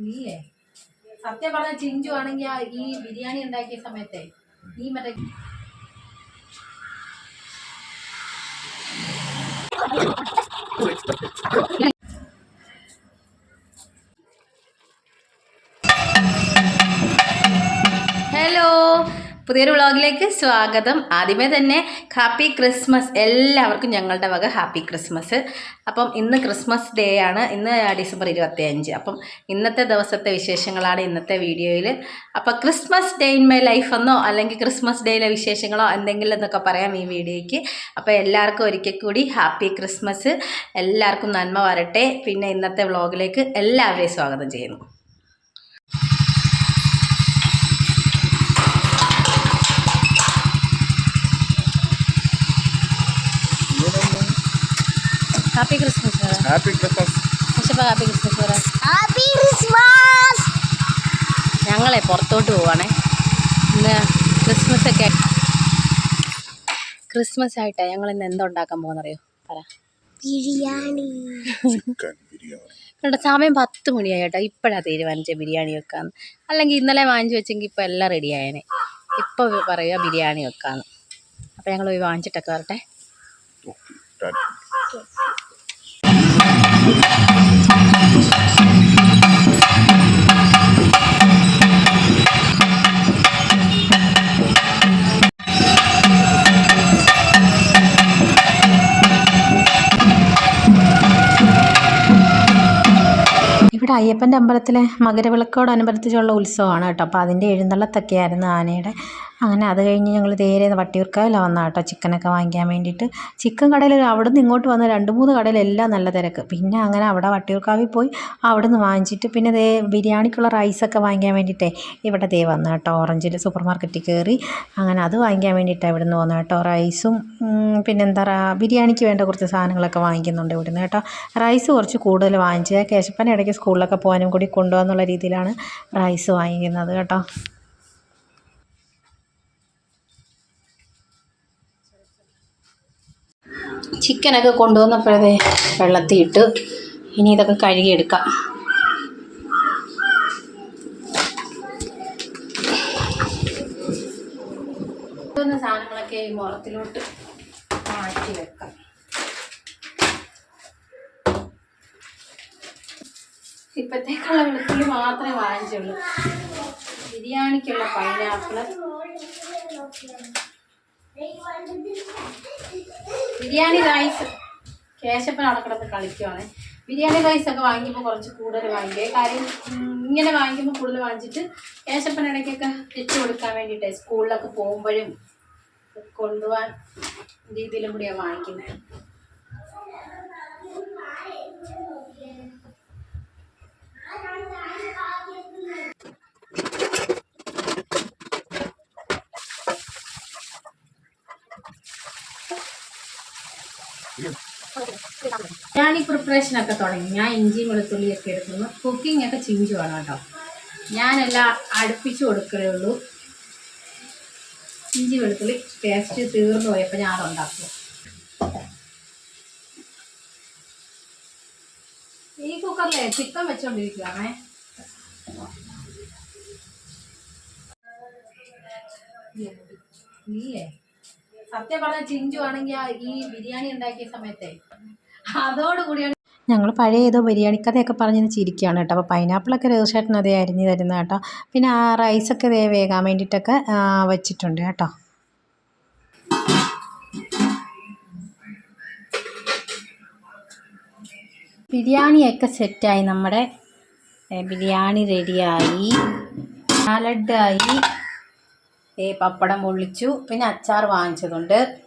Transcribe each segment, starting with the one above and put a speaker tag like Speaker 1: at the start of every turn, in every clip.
Speaker 1: നീയേ. സത്യം പറഞ്ഞ ചിഞ്ചു ആണെങ്കിൽ ഈ ബിരിയാണി ഉണ്ടാക്കിയ സമയത്തെ നീ മറ്റേ പുതിയൊരു വ്ളോഗിലേക്ക് സ്വാഗതം. ആദ്യമേ തന്നെ ഹാപ്പി ക്രിസ്മസ്. എല്ലാവർക്കും ഞങ്ങളുടെ വക ഹാപ്പി ക്രിസ്മസ്. അപ്പം ഇന്ന് ക്രിസ്മസ് ഡേ ആണ്. ഇന്ന് ഡിസംബർ ഇരുപത്തി അഞ്ച് അപ്പം ഇന്നത്തെ ദിവസത്തെ വിശേഷങ്ങളാണ് ഇന്നത്തെ വീഡിയോയിൽ അപ്പം Christmas day in my life എന്നോ അല്ലെങ്കിൽ ക്രിസ്മസ് ഡേയിലെ വിശേഷങ്ങളോ എന്തെങ്കിലും എന്നൊക്കെ പറയാം ഈ വീഡിയോയ്ക്ക്. അപ്പോൾ എല്ലാവർക്കും ഒരിക്കൽ കൂടി ഹാപ്പി ക്രിസ്മസ്. എല്ലാവർക്കും നന്മ വരട്ടെ. പിന്നെ ഇന്നത്തെ വ്ളോഗിലേക്ക് എല്ലാവരെയും സ്വാഗതം ചെയ്യുന്നു. ഹാപ്പി ക്രിസ്മസ് പറ
Speaker 2: ഹാപ്പി ക്രിസ്മസ്
Speaker 1: പക്ഷേ ഹാപ്പി ക്രിസ്മസ് പറ
Speaker 3: ഹാപ്പി ക്രിസ്മസ്
Speaker 1: ഞങ്ങളെ പുറത്തോട്ട് പോവാണേ. ഇന്ന് ക്രിസ്മസ് ഒക്കെ ക്രിസ്മസ് ആയിട്ട് ഞങ്ങൾ ഇന്ന് എന്തുണ്ടാക്കാൻ പോകുന്നറിയോ? പറ.
Speaker 3: ബിരിയാണി.
Speaker 1: കേട്ടോ സമയം പത്ത് മണിയായി കേട്ടോ. ഇപ്പോഴാണ് തീരുമാനിച്ച ബിരിയാണി വെക്കാന്ന്. അല്ലെങ്കിൽ ഇന്നലെ വാങ്ങിച്ചു വെച്ചെങ്കിൽ ഇപ്പോൾ എല്ലാം റെഡി ആയേനെ. ഇപ്പോൾ പറയുക ബിരിയാണി വെക്കാന്ന്. അപ്പോൾ ഞങ്ങൾ പോയി വാങ്ങിച്ചിട്ടൊക്കെ വരട്ടെ. അയ്യപ്പന്റെ അമ്പലത്തിലെ മകരവിളക്കോടനുബന്ധിച്ചുള്ള ഉത്സവമാണ് കേട്ടോ. അപ്പോൾ അതിന്റെ എഴുന്നള്ളത്തൊക്കെയായിരുന്നു ആനയുടെ അങ്ങനെ അത് കഴിഞ്ഞ് ഞങ്ങൾ നേരെ വട്ടിയൂർക്കാവിലാണ് വന്ന കേട്ടോ ചിക്കനൊക്കെ വാങ്ങിക്കാൻ വേണ്ടിയിട്ട്. ചിക്കൻ കടയിൽ അവിടെ നിന്ന് ഇങ്ങോട്ട് വന്ന രണ്ട് മൂന്ന് കടയിലെല്ലാം നല്ല തിരക്ക്. പിന്നെ അങ്ങനെ അവിടെ വട്ടിയൂർക്കാവിൽ പോയി അവിടെ നിന്ന് വാങ്ങിച്ചിട്ട് പിന്നെ ദേ ബിരിയാണിക്കുള്ള റൈസൊക്കെ വാങ്ങിക്കാൻ വേണ്ടിയിട്ടേ ഇവിടെ ദേ വന്നു കേട്ടോ. ഓറഞ്ചിൽ സൂപ്പർ മാർക്കറ്റിൽ കയറി അങ്ങനെ അത് വാങ്ങിക്കാൻ വേണ്ടിയിട്ടാണ് ഇവിടെ നിന്ന് വന്നത് കേട്ടോ. റൈസും പിന്നെന്താ ബിരിയാണിക്ക് വേണ്ട കുറച്ച് സാധനങ്ങളൊക്കെ വാങ്ങിക്കുന്നുണ്ട് ഇവിടെ നിന്ന് കേട്ടോ. റൈസ് കുറച്ച് കൂടുതൽ വാങ്ങിച്ചത് കേശപ്പൻ ഇടയ്ക്ക് സ്കൂളിലൊക്കെ പോകാനും കൂടി കൊണ്ടുപോകാന്നുള്ള രീതിയിലാണ് റൈസ് വാങ്ങിക്കുന്നത് കേട്ടോ. ചിക്കനൊക്കെ കൊണ്ടുവന്നപ്പോഴേ വെള്ളത്തിൽ ഇട്ട് ഇനി ഇതൊക്കെ കഴുകിയെടുക്കാം. കൊണ്ടുവന്ന സാധനങ്ങളൊക്കെ ഈ മുറത്തിലോട്ട് മാറ്റി വെക്കാം. ഇപ്പത്തേക്കുള്ള വെളുത്തുള്ളി മാത്രമേ വാങ്ങിച്ചുള്ളൂ. ബിരിയാണിക്കുള്ള പൈനാപ്പിൾ ബിരിയാണി റൈസ് കേശപ്പൻ അവിടെ കളിക്കുവാണ്. ബിരിയാണി റൈസ് ഒക്കെ വാങ്ങിക്കുമ്പോൾ കുറച്ച് കൂടുതൽ വാങ്ങിക്കുക കാര്യം ഇങ്ങനെ വാങ്ങിക്കുമ്പോൾ കൂടുതൽ വാങ്ങിച്ചിട്ട് കേശപ്പൻ ഇടയ്ക്കൊക്കെ തെറ്റ് കൊടുക്കാൻ വേണ്ടിയിട്ടേ സ്കൂളിലൊക്കെ പോകുമ്പോഴും കൊണ്ടുപോകാൻ രീതിയിലും കൂടിയാണ് വാങ്ങിക്കുന്നത് ഞാൻ ഈ പ്രിപ്പറേഷൻ ഒക്കെ തുടങ്ങി. ഞാൻ ഇഞ്ചിയും വെളുത്തുള്ളിയൊക്കെ എടുക്കുന്നു. കുക്കിംഗ് ഒക്കെ ചിഞ്ചു വേണം കേട്ടോ. ഞാനെല്ലാം അടുപ്പിച്ചു കൊടുക്കലേ ഉള്ളൂ. ഇഞ്ചി വെളുത്തുള്ളി ടേസ്റ്റ് തീർന്നു പോയപ്പോൾ ഞാൻ അതുണ്ടാക്കും. ഈ കുക്കറിലെ ചിക്കൻ വെച്ചോണ്ടിരിക്കുകയാണേ നീയേ. സത്യം പറഞ്ഞ ചിഞ്ചു ആണെങ്കിൽ ഈ ബിരിയാണി ഉണ്ടാക്കിയ സമയത്തെ അതോടുകൂടിയാണ് ഞങ്ങൾ പഴയ ഏതോ ബിരിയാണി കഥയൊക്കെ പറഞ്ഞ് ചിരിക്കുകയാണ് കേട്ടോ. അപ്പോൾ പൈനാപ്പിളൊക്കെ രഘുശേട്ടൻ അതേ അരിഞ്ഞ് തരുന്ന കേട്ടോ. പിന്നെ ആ റൈസൊക്കെ ദേ വേകാൻ വേണ്ടിയിട്ടൊക്കെ വെച്ചിട്ടുണ്ട് കേട്ടോ. ബിരിയാണിയൊക്കെ സെറ്റായി നമ്മുടെ ബിരിയാണി റെഡിയായി സാലഡായി പപ്പടം പൊള്ളിച്ചു. പിന്നെ അച്ചാർ വാങ്ങിച്ചതുണ്ട്.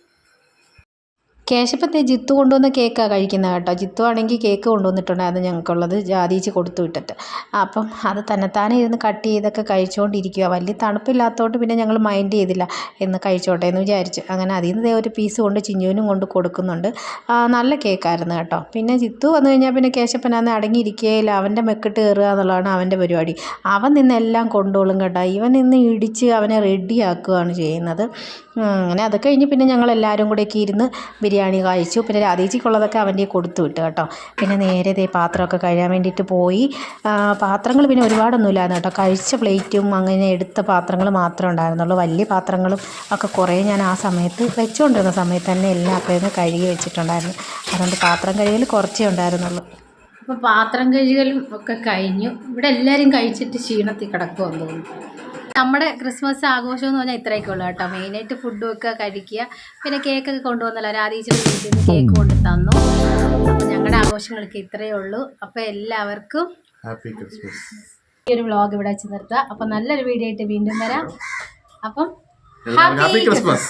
Speaker 1: കേശപ്പത്തെ ജിത്തു കൊണ്ടുവന്ന കേക്കാണ് കഴിക്കുന്നത് കേട്ടോ. ജിത്തു ആണെങ്കിൽ കേക്ക് കൊണ്ടുവന്നിട്ടുണ്ടായിരുന്നു ഞങ്ങൾക്കുള്ളത് ജാതിച്ച് കൊടുത്തു വിട്ടിട്ട്. അപ്പം അത് തന്നെത്താനെ ഇരുന്ന് കട്ട് ചെയ്തൊക്കെ കഴിച്ചുകൊണ്ടിരിക്കുക വലിയ തണുപ്പില്ലാത്തതുകൊണ്ട് പിന്നെ ഞങ്ങൾ മൈൻഡ് ചെയ്തില്ല എന്ന് കഴിച്ചോട്ടെ എന്ന് വിചാരിച്ചു. അങ്ങനെ അതിൽ നിന്ന് ഒരു പീസ് കൊണ്ട് ചിഞ്ഞുവിനും കൊണ്ട് കൊടുക്കുന്നുണ്ട്. നല്ല കേക്കായിരുന്നു കേട്ടോ. പിന്നെ ജിത്തു വന്നു കഴിഞ്ഞാൽ പിന്നെ കേശപ്പനാന്ന് അടങ്ങിയിരിക്കുകയില്ല. അവന്റെ മെക്കിട്ട് കയറുക എന്നുള്ളതാണ് അവന്റെ പരിപാടി. അവൻ നിന്നെല്ലാം കൊണ്ടോളും കേട്ടോ. ഇവൻ നിന്ന് ഇടിച്ച് അവനെ റെഡിയാക്കുകയാണ് ചെയ്യുന്നത്.
Speaker 4: അങ്ങനെ അത് കഴിഞ്ഞ് പിന്നെ ഞങ്ങൾ എല്ലാവരും കൂടെയൊക്കെ ഇരുന്ന് ബിരിയാണി കഴിച്ചു. പിന്നെ രാധേച്ചിക്കുള്ളതൊക്കെ അവന്റെ കൊടുത്തു വിട്ടു കേട്ടോ. പിന്നെ നേരെ ദേ പാത്രമൊക്കെ കഴിയാൻ വേണ്ടിയിട്ട് പോയി. പാത്രങ്ങൾ പിന്നെ ഒരുപാടൊന്നുമില്ലായിരുന്നു കേട്ടോ. കഴിച്ച പ്ലേറ്റും അങ്ങനെ എടുത്ത പാത്രങ്ങൾ മാത്രമേ ഉണ്ടായിരുന്നുള്ളൂ. വലിയ പാത്രങ്ങളും ഒക്കെ കുറേ ഞാൻ ആ സമയത്ത് വെച്ചുകൊണ്ടിരുന്ന സമയത്ത് തന്നെ എല്ലാം അപ്പോൾ കഴുകി വെച്ചിട്ടുണ്ടായിരുന്നു. അതുകൊണ്ട് പാത്രം കഴുകൽ കുറച്ചേ ഉണ്ടായിരുന്നുള്ളൂ.
Speaker 1: അപ്പോൾ പാത്രം കഴുകലും ഒക്കെ കഴിഞ്ഞു. ഇവിടെ എല്ലാവരും കഴിച്ചിട്ട് ക്ഷീണത്തിൽ കിടക്കുമെന്ന് തോന്നുന്നു. നമ്മുടെ ക്രിസ്മസ് ആഘോഷം എന്ന് പറഞ്ഞാൽ ഇത്രയൊക്കെ ഉള്ളു കേട്ടോ. മെയിനായിട്ട് ഫുഡും ഒക്കെ കഴിക്കുക. പിന്നെ കേക്കൊക്കെ കൊണ്ടുവന്നല്ലോ. രാധീച്ചിയുടെ വീട്ടിൽ നിന്ന് കേക്ക് കൊണ്ട് തന്നു അപ്പൊ ഞങ്ങളുടെ ആഘോഷങ്ങളൊക്കെ ഇത്രയേ ഉള്ളൂ. അപ്പൊ എല്ലാവർക്കും
Speaker 5: ഹാപ്പി ക്രിസ്മസ്
Speaker 1: ഈ ഒരു വ്ളോഗ് ഇവിടെ വെച്ച് നിർത്തുക അപ്പൊ നല്ലൊരു വീഡിയോ ആയിട്ട് വീണ്ടും വരാം. അപ്പം
Speaker 5: ഹാപ്പി ക്രിസ്മസ്